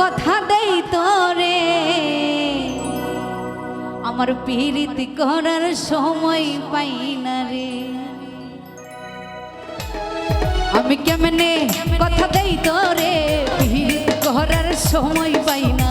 কথা দেই তোরে। আমার পীড়িত করার সময় পাই না রে। আমি কেমনে কথা দেই তোরে? পীড়িত করার সময় পাই না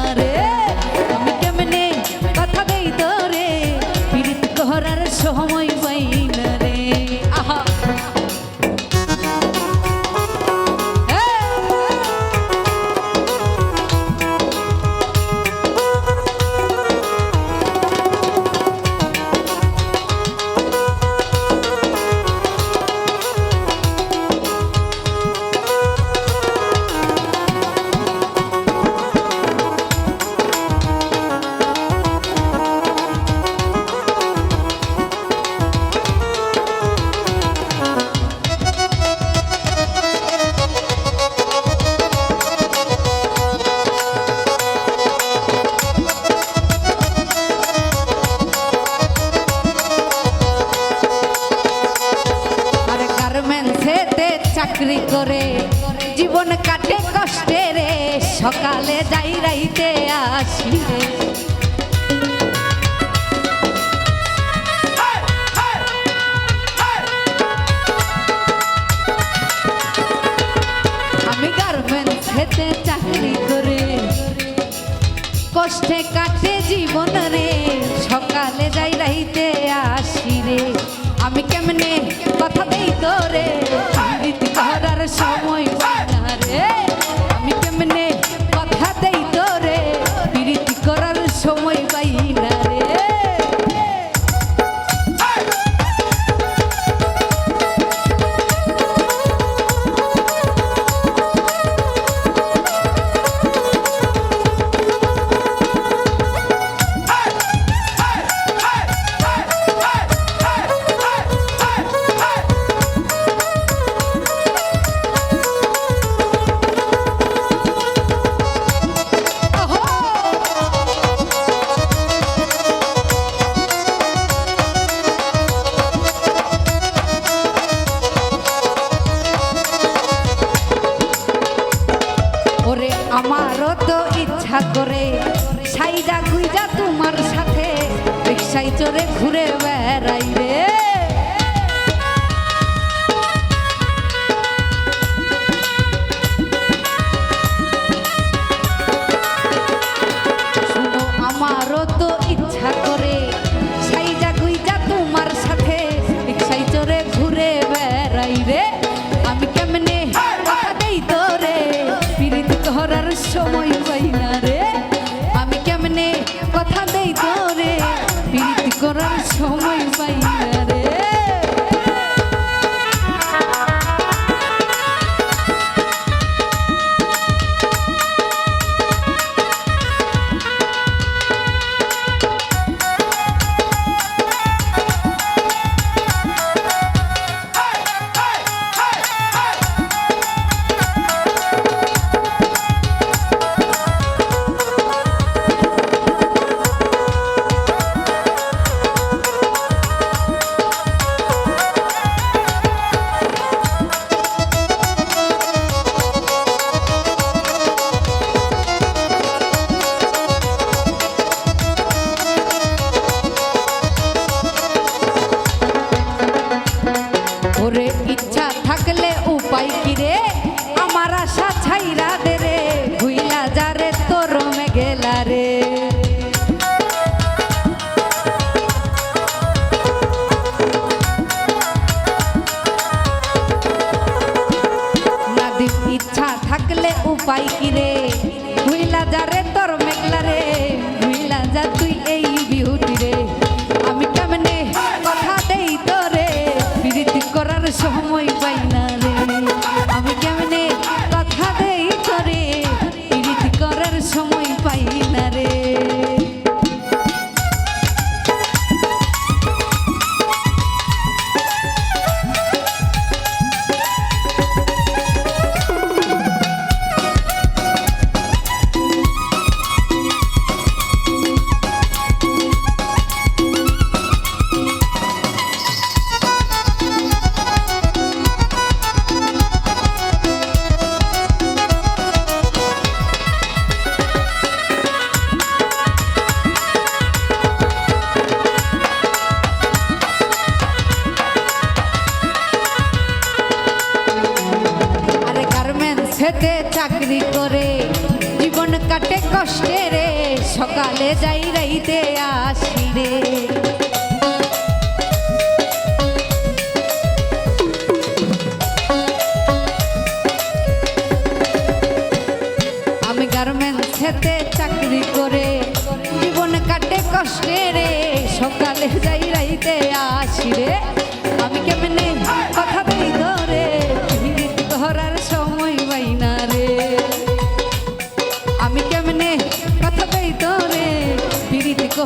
চাকরি করে, জীবন কাটে কষ্টে রে, সকালে যাই রাইতে আসি রে। আমি গার্মেন্টসেতে চাকরি করে, কষ্টে কাটে জীবন রে, সকালে যাই রাইতে আসি রে। আমি কেমনে আমার তো ইচ্ছা করে সাইজা গুইজা তোমার সাথে। রিক্সায় চড়ে ঘুরে বেড়াই রে। সময় পাইয়া খেতে চাকরি করে, জীবন কাটে কষ্টে রে, সকালে যাই রাইতে আসি রে। আমি গার্মেন্টসেতে চাকরি করে, জীবন কাটে কষ্টে রে, সকালে যাই রাইতে আসি রে।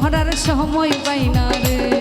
করার সময় পাই রে।